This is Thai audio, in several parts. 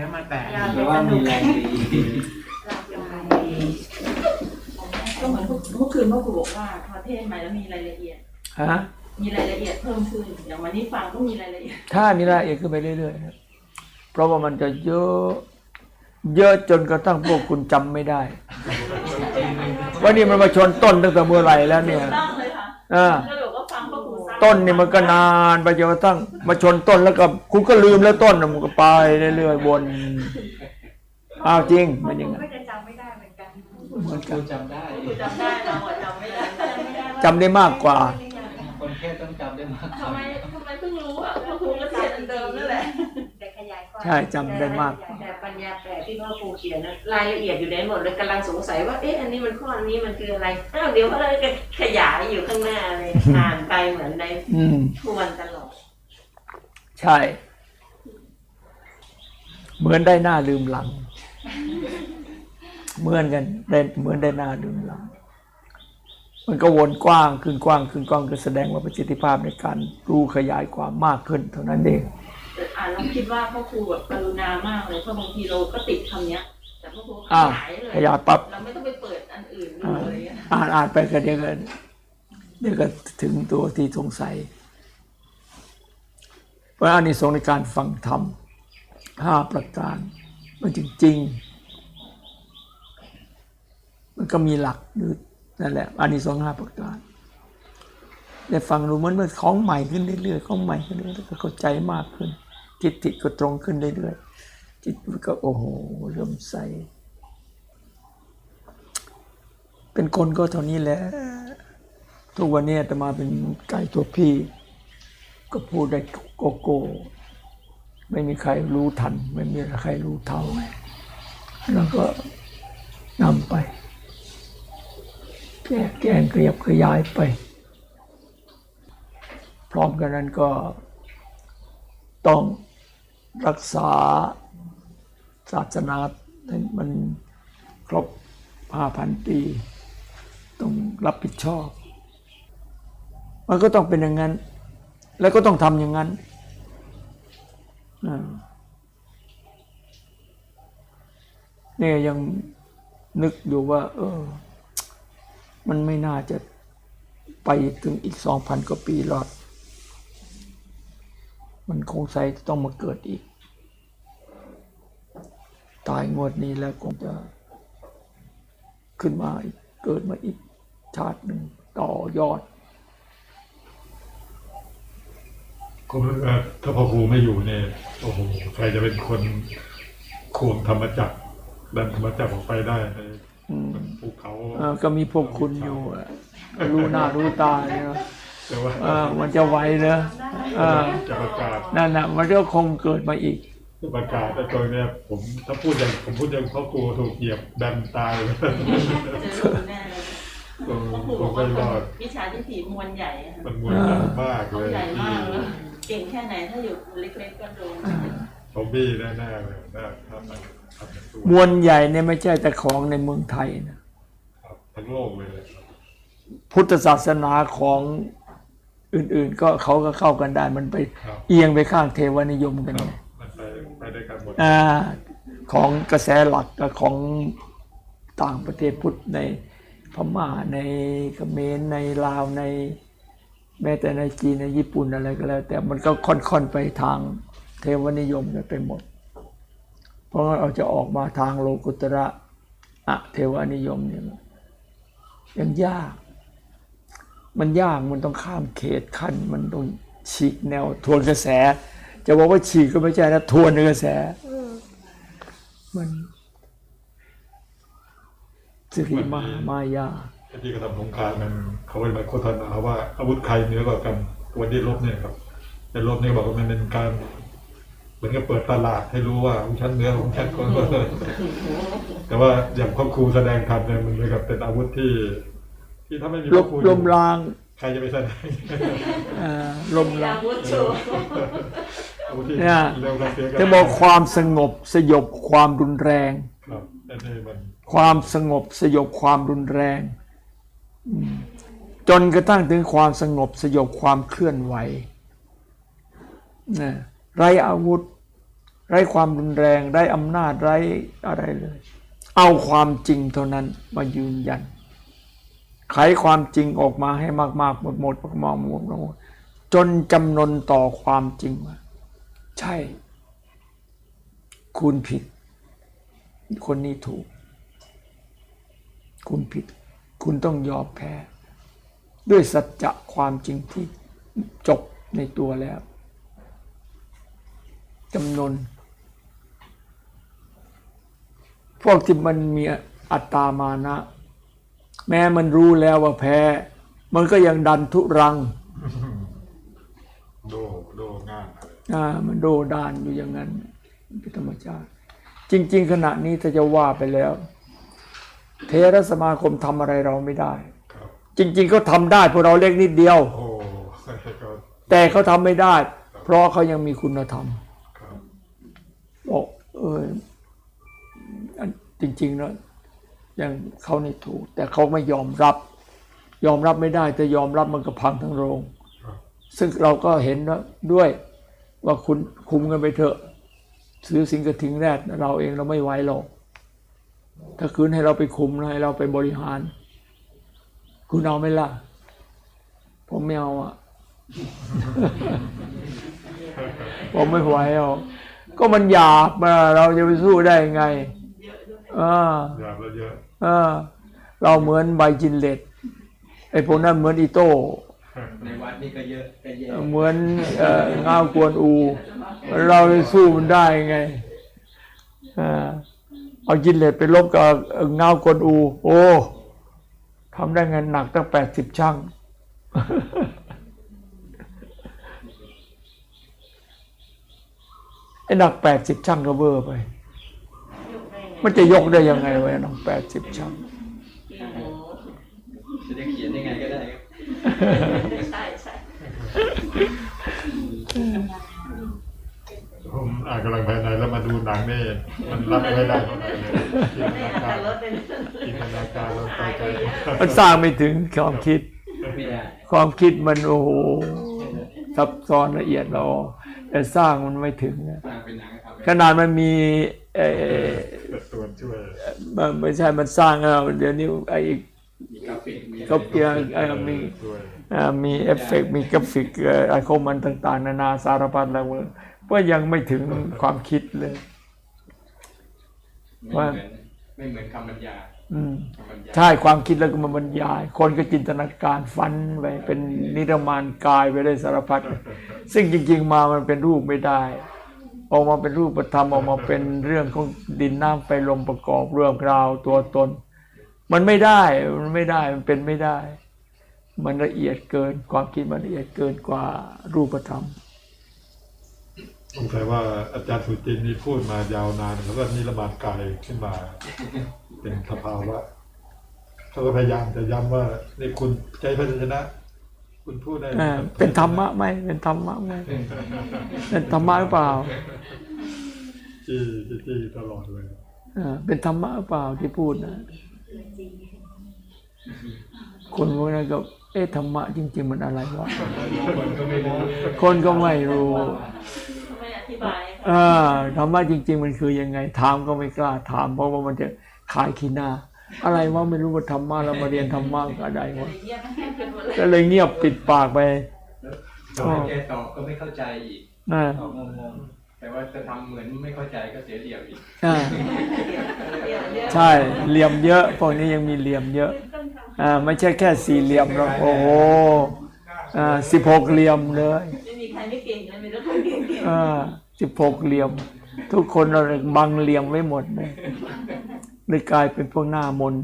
นื้อมาแตะหรือว่ามีแรงดีก็เหมือนเมื่อคืนพ่อครูบอกว่าพอเทศน์มาแล้วมีรายละเอียดฮะมีรายละเอียดเพิ่มขึ้นอย่างวันนี้ฟังก็มีรายละเอียดถ้ามีรายละเอียดขึ้นไปเรื่อยๆครับเพราะว่ามันจะเยอะ เยอะจนกระทั่งพวกคุณจำไม่ได้ว่านี่มันมาชนต้นตั้งแต่เมื่อไหร่แล้วเนี่ยต้องเลยค่ะอ่า ต้นนี่มันก็นานไปจนกระทั่งมาชนต้นแล้วก็คุณก็ลืมแล้วต้นน่ะมันก็ไปเรื่อยๆวนอ้าวจริงมันยังไงก็จะจำไม่ได้เหมือนกันเหมือนคกัรูนจำได้ครูจำได้เราอะจำไม่ได้จำได้มากกว่าคนแค่ต้องจำได้มากทำไมทำไมเพิ่งรู้อะพ่อครูก็เขียนอันเดิมนั่นแหละ ใช่จำได้มากกว่า แต่ปัญญาแปลที่พ่อครูเขียนนะรายละเอียดอยู่ในหมดเลยกำลังสงสัยว่าเอ๊ะอันนี้มันข้ออันนี้มันคืออะไรอ้าวเดี๋ยวเขาเลยก็ขยายอยู่ข้างหน้าเลยอ่านไปเหมือนในอืม ทวนตลอดใช่ เหมือนได้หน้าลืมหลัง เหมือนกันได้เหมือนได้หน้าลืมหลัง มันก็วนกว้างขึ้นกว้างขึ้นกว้างก็แสดงว่าประสิทธิภาพในการรู้ขยายความมากขึ้น เท่านั้นเองแต่ อ่านแล้วคิดว่าพ่อครูแบบกรุณามากเลยเพราะบางทีเราก็ติดคำเนี้ย แต่พ่อครูขอ้าวยายเลยขยายปั๊บเราไม่ต้องไปเปิดอันอื่นดูอ่าอะไรเงี้ยอ่านอ่านไปกันเดี๋ยวกันเดี๋ยวก็ถึงตัวที่สงสัยเพราะอานิสงส์ในการฟังธรรมห้าประการ มันจริง ๆ มันก็มีหลักอยู่นั่นแหละอานิสงส์ห้าประการได้ฟังรู้มันมันของใหม่ขึ้นเรื่อยๆของใหม่ขึ้นเรื่อยๆแล้วก็เข้าใจมากขึ้น ทิฏฐิก็ตรงขึ้นเรื่อยๆจิตมันก็โอ้โหเริ่มใส เป็นคนก็เท่านี้แหละ ทุกวันนี้อาตมาเป็นไก่ตัวพี่ ก็พูดได้โกโก้ไม่มีใครรู้ทัน ไม่มีใครรู้เท่าแล้วก็นำไป แก้แกงเกลียบขยายไป พร้อมกันนั้นก็ต้อง รักษาศาสนาให้มันครบห้าพันปี ต้องรับผิดชอบ มันก็ต้องเป็นอย่างนั้น แล้วก็ต้องทำอย่างนั้น เนี่ยยังนึกอยู่ว่า เออ มันไม่น่าจะไปถึงอีกสองพันกว่าปีหรอก มันคงใส่ต้องมาเกิดอีก ตายงวดนี้แล้วคงจะ ขึ้นมาอีก เกิดมาอีกชาติหนึ่งต่อยอดก็เอ่อถ้าพ่อครูไม่อยู่เนี่ยโอ้โหใครจะเป็นคนควงธรรมจักรดันธรรมจักรออกไปได้ในอืมภูเขาเออก็มีพวกคุณอยู่อะรู้หน้ารู้ตาเนี่ยนะ แต่ว่าเออมันจะไหวเนอะเออจะประกาศนั่นน่ะมันก็คงเกิดมาอีกจะประกาศแต่ตัวเนี้ยผมถ้าพูดอย่างผมพูดอย่างพ่อครูถูกเหยียบดันตายเลยเจอรู้แน่เลยผมพ่อครูผบอมกไม่ว่ารอดวิชาที่ถีมวลใหญ่อะมันมวยใหญ่มากเขาเลยใหญ่มากเลยเก่งแค่ไหนถ้าอยู่เล็กๆก็โดนผมบี้แน่ๆเลยน่าทำทำเป็นตัวมวลใหญ่เนี่ยไม่ใช่แต่ของในเมืองไทยนะครับทั้งโลกเลยพุทธศาสนาของ อื่น ๆ ก็เขาก็เข้ากันได้มันไปครับเอียงไปข้างเทวนิยมกันครับไงมันไปไปด้วยกันหมดอ่าของกระแสหลักกับของต่างประเทศพุทธในพม่าในเขมรในลาวในแม้แต่ในจีนในญี่ปุ่นอะไรก็แล้ว แต่มันก็ค่อนๆไปทางเทวนิยมกันไปหมด เพราะงั้นเราจะออกมาทางโลกุตระอะเทวนิยมเนี่ยยังยาก มันยากมันต้องข้ามเขตขั้นมันต้องฉีกแนว ทวนกระแส จะบอกว่าฉีกก็ไม่ใช่นะทวนกระแสมันสิริมามายาที่กระทำสงครามมันเขาไปมาโฆษณาว่าอาวุธใครเหนือกว่ากันวันที่ลบเนี่ยครับในลบเนี่ยบอกว่ามันเป็นการเหมือนกับเปิดตลาดให้รู้ว่าของฉันเหนือของฉันก็แต่ว่าอย่างพ่อครูแสดงธรรมเนี่ยมันเหมือนกับเป็นอาวุธที่ ที่ถ้าไม่มีลพ่อบครูลมลางใครจะไปแสดงเอ่อลมมีลาอาง วุธโชว์อาวุธที่เนี่ย เร็วกว่าเสียกันจะบอกความสงบสยบความรุนแรง ครับแต่นี่มันความสงบสยบความรุนแรงอืมจนกระทั่งถึงความสงบสยบความเคลื่อนไหวนะไรอาวุธ ไร้ความรุนแรงไร้อำนาจไร้อะไรเลย เอาความจริงเท่านั้นมายืนยัน ไขความจริงออกมาให้มาก ๆ หมดหมดมากๆหมดหมดจนจำนนต่อความจริงว่าใช่ คุณผิด คนนี้ถูก คุณผิด คุณต้องยอมแพ้ ด้วยสัจจะความจริงที่จบในตัวแล้วจำนน พวกที่มันมีอัตตามานะ แม้มันรู้แล้วว่าแพ้ มันก็ยังดันทุรัง โดโดง่ายอะไรอ่ามันโดดานอยู่อย่างนั้นเป็นธรรมชาติ จริง ๆ ขณะนี้ถ้าจะว่าไปแล้ว เทรสมาคมทำอะไรเราไม่ได้ครับจริง ๆ ก็ทำได้พวกเราเล็กนิดเดียวโอ้ก็แต่เขาทำไม่ได้ เพราะเขายังมีคุณธรรมครับบอกเอออันจริงๆแล้ว อย่างเขานี่ถูก แต่เขาไม่ยอมรับ ยอมรับไม่ได้แต่ยอมรับมันก็พังทั้งโรง ซึ่งเราก็เห็นด้วยว่าคุณคุมกันไปเถอะซื้อสิงกระทิงแรดเราเองเราไม่ไหวหรอกถ้าคืนให้เราไปคุมให้เราไปบริหาร คุณเอาไหมล่ะ ผมไม่เอาอะ ผมไม่ไหวหรอกก็มันหยาบมาเราจะไปสู้ได้ยังไง อะด้วยอ่าอยากแล้วเยอะอ่าเราเหมือนใบจินเล็ดไอ้พวกนั้นเหมือนอีโต้ในวัดนี่ก็เยอะก็แย่เหมือนเอ่อเงากวนอู เราเลยสู้มันได้ไงอ่าเอาจินเล็ดไปลบกับเงากวนอู โอ้ทำได้ไงหนักตั้งแปดสิบช่างไอ้หนักแปดสิบช่างก็เบอร์ไป มันจะยกได้ยังไงวะหนักแปดสิบช่างโอ้โหจะได้เขียนยังไงก็ได้ครับใช่ใช่ผมอ่านกำลังภายในแล้วมาดูหนังนี่มันรับไม่ได้เท่าไหร่เลยจินตไม่นาอัตการรถเป็นจินตนาการเราไปไกลมันสร้างไม่ถึงความคิดไม่ได้ความคิดมันโอ้โหซับซ้อนละเอียดเราแต่สร้างมันไม่ถึงนะสร้างเป็นหนังครับขนาดมันมี ไม่ใช่มันสร้างเอาเดี๋ยวนี้ไอ้มีกราฟิกมีก็เพียงเอ่อมีช่วยอ่ามีเอฟเฟกต์มีกราฟิกเอ่ออะไรของมันต่าง ๆ นานาสารพัดแล้วก็ยังไม่ถึงความคิดเลยไม่เหมือนไม่เหมือนคำบรรยายอืมคำบรรยายใช่ความคิดแล้วก็มาบรรยาย คนก็จินตนาการฟันไปเป็นนิรมานกายไปได้สารพัดซึ่งจริง ๆ มามันเป็นรูปไม่ได้ ออกมาเป็นรูปธรรมออกมาเป็นเรื่องของดินน้ำไฟลมประกอบเรื่องราวตัวตน มันไม่ได้มันไม่ได้มันเป็นไม่ได้ มันละเอียดเกินความคิดมันละเอียดเกินกว่ารูปธรรมสงสัยว่าอาจารย์สุจินนี่พูดมายาวนานแล้วก็นิรมานกายขึ้นมา เป็นสภาวะเขาก็พยายามจะย้ำว่านี่คุณใจพยัญชนะ คุณพูดได้อ่าเป็นธรรมะไหมเป็นธรรมะไหมเป็นธรรมะหรือเปล่าจี้จี้จี้ตลอดเลยอ่าเป็นธรรมะหรือเปล่าที่พูดนะคนพวกนั้นก็เอ๊ะธรรมะจริง ๆ มันอะไรวะคนก็ไม่รู้คนก็ไม่รู้ไม่อธิบายอ่าธรรมะจริง ๆ มันคือยังไงถามก็ไม่กล้าถาม เพราะว่ามันจะขายขี้หน้า อะไรวะไม่รู้ว่าธรรมะเรามาเรียนธรรมะก็ได้วะเยี่ยมขึ้นหมดเลยก็เลยเงียบปิดปากไปตอนแกตอบก็ไม่เข้าใจอีกอ่าตอบงงๆแต่ว่าจะทำเหมือนไม่เข้าใจก็เสียเดียวอีกอ่าเดี๋ยวเดี๋ยวใช่เหลี่ยมเยอะพวกนี้ยังมีเหลี่ยมเยอะอ่าไม่ใช่แค่สี่เหลี่ยมหรอกโอ้โหอ่าสิบหกเหลี่ยมเลยไม่มีใครไม่เก่งเลยมีแต่คนเก่งอ่าสิบหกเหลี่ยม ทุกคนเราบังเหลี่ยมไว้หมดเลย เลยกลายเป็นพวกหน้ามน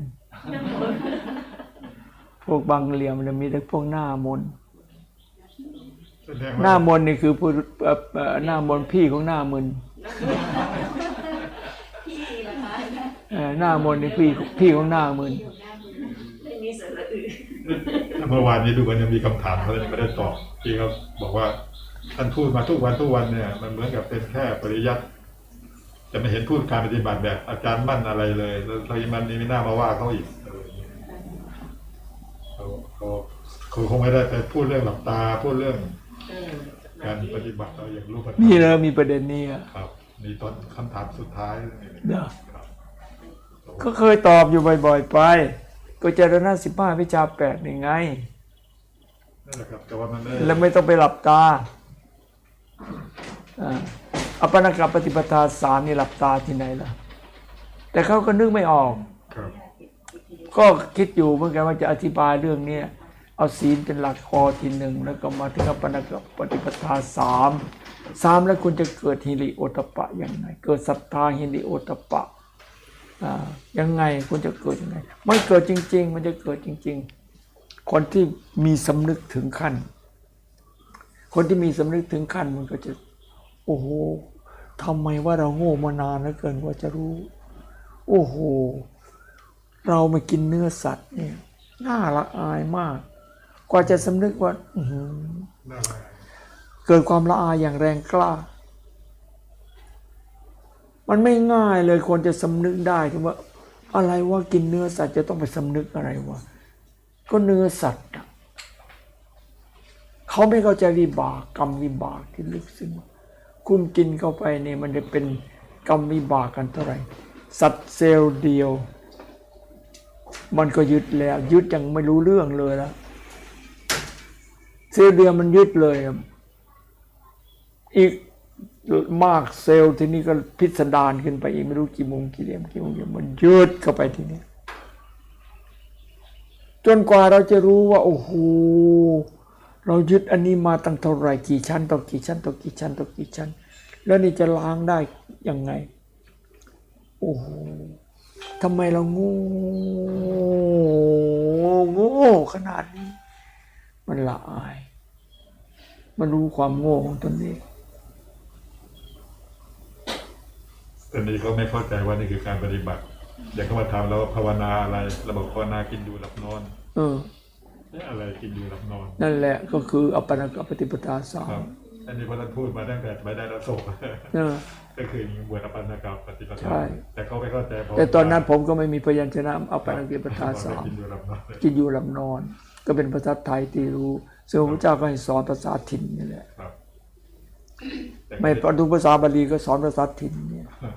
พวกบังเหลี่ยมเนี่ยมีแต่พวกหน้ามนแสดงหน้าว่ามนนี่คือผู้เอ่อเอ่อหน้ามนพี่ของหน้ามึนพี่ละคะเอ่อหน้ามนนี่พี่พี่ของหน้ามึนไม่มีสาระอื่นเมื่อวานนี้ดูมันยังมีคำถามเขายังไม่ได้ตอบที่เขาบอกว่าท่านพูดมาทุกวันทุกวันเนี่ย มันเหมือนกับเป็นแค่ปริยัติ จะไม่เห็นพูดการปฏิบัติแบบอาจารย์มั่นอะไรเลยแล้วเรายังมันนี่ไม่น่ามาว่าเขาอีกอะไรอย่างเงี้ยเขาเขาเขาคงไม่ได้ไปพูดเรื่องหลับตาพูดเรื่องอืมการปฏิบัติเราอย่างรูปธรรมนี่เลยมีประเด็นนี้อะครับมีตอนคำถามสุดท้ายเด้อครับก็เคยตอบอยู่บ่อย ๆ ไป ก็เจรณาสิบห้าวิชาแปดนี่ไงนั่นแหละครับแต่ว่ามันไม่แล้วไม่ต้องไปหลับตาอ่า อัปปนกปฏิปทาสามนี่หลับตาที่ไหนล่ะ แต่เขาก็นึกไม่ออกครับก็คิดอยู่เหมือนกันว่าจะอธิบายเรื่องเนี้ยเอาศีลเป็นหลักคอทีหนึ่งแล้วก็มาถึงอัปปนกปฏิปทาสามสามแล้วคุณจะเกิดฮิริโอตปปะยังไง เกิดศรัทธาฮิริโอตปปะอ่ายังไงคุณจะเกิดยังไง มันเกิดจริง ๆ มันจะเกิดจริง ๆ คนที่มีสำนึกถึงขั้น คนที่มีสำนึกถึงขั้นมันก็จะ โอ้โหทำไมว่าเราโง่มานานเหลือเกินกว่าจะรู้ โอ้โห เรามากินเนื้อสัตว์เนี่ยน่าละอายมาก กว่าจะสำนึกว่าเกิดความละอายอย่างแรงกล้า มันไม่ง่ายเลยคนจะสำนึกได้ที่ว่า อะไรว่ากินเนื้อสัตว์จะต้องไปสำนึกอะไรวะก็เนื้อสัตว์เขาไม่เข้าใจวิบากกรรมวิบากที่ลึกซึ้งว่า คุณกินเข้าไปเนี่ยมันจะเป็นกรรมวิบากกันเท่าไหร่ สัตว์เซลล์เดียว มันก็ยึดแล้ว ยึดยังไม่รู้เรื่องเลยแล้วเซลล์เดียวมันยึดเลยอีกมากเซลล์ทีนี้ก็พิสดารขึ้นไปอีกไม่รู้กี่โมงกี่เหลี่ยมกี่โมงกี่มมันยึดเข้าไปทีนี้จนกว่าเราจะรู้ว่า โอ้โห เรายึดอันนี้มาตั้งเท่าไหร่กี่ชั้นต่อกี่ชั้นต่อกี่ชั้นต่อกี่ชั้น แล้วนี่จะล้างได้ยังไง โอ้โหทำไมเราโง่โง่ขนาดนี้ มันละอาย มันรู้ความโง่ของตนเองแต่นี้เขาไม่เข้าใจว่านี่คือการปฏิบัติ อย่างเขามาถามเราว่าภาวนาอะไรเราบอกภาวนากินอยู่หลับนอน เออเอ๊ะอะไรกินอยู่หลับนอน นั่นแหละก็คืออัปปนกปฏิปทาสาครัมบ อันนี้พระท่านพูดมาตั้งแต่ไม่ได้รับโศกเออก็คือเหมือนอปันนกรรมปฏิปทาใช่ แต่เขาไม่เข้าใจเพราะแต่ตอนนั้นผมก็ไม่มีพยัญชนะอัปปนกปฏิปทาสาม กินอยู่หลับนอนกินอยู่ลำนอน ก็เป็นภาษาไทยที่รู้ ซึ่งพระเจ้าก็ให้สอนภาษาถิ่นนี่แหละ ครับแต่ไม่พอดูภาษาบาลีก็สอนภาษาถิ่นเนี่ย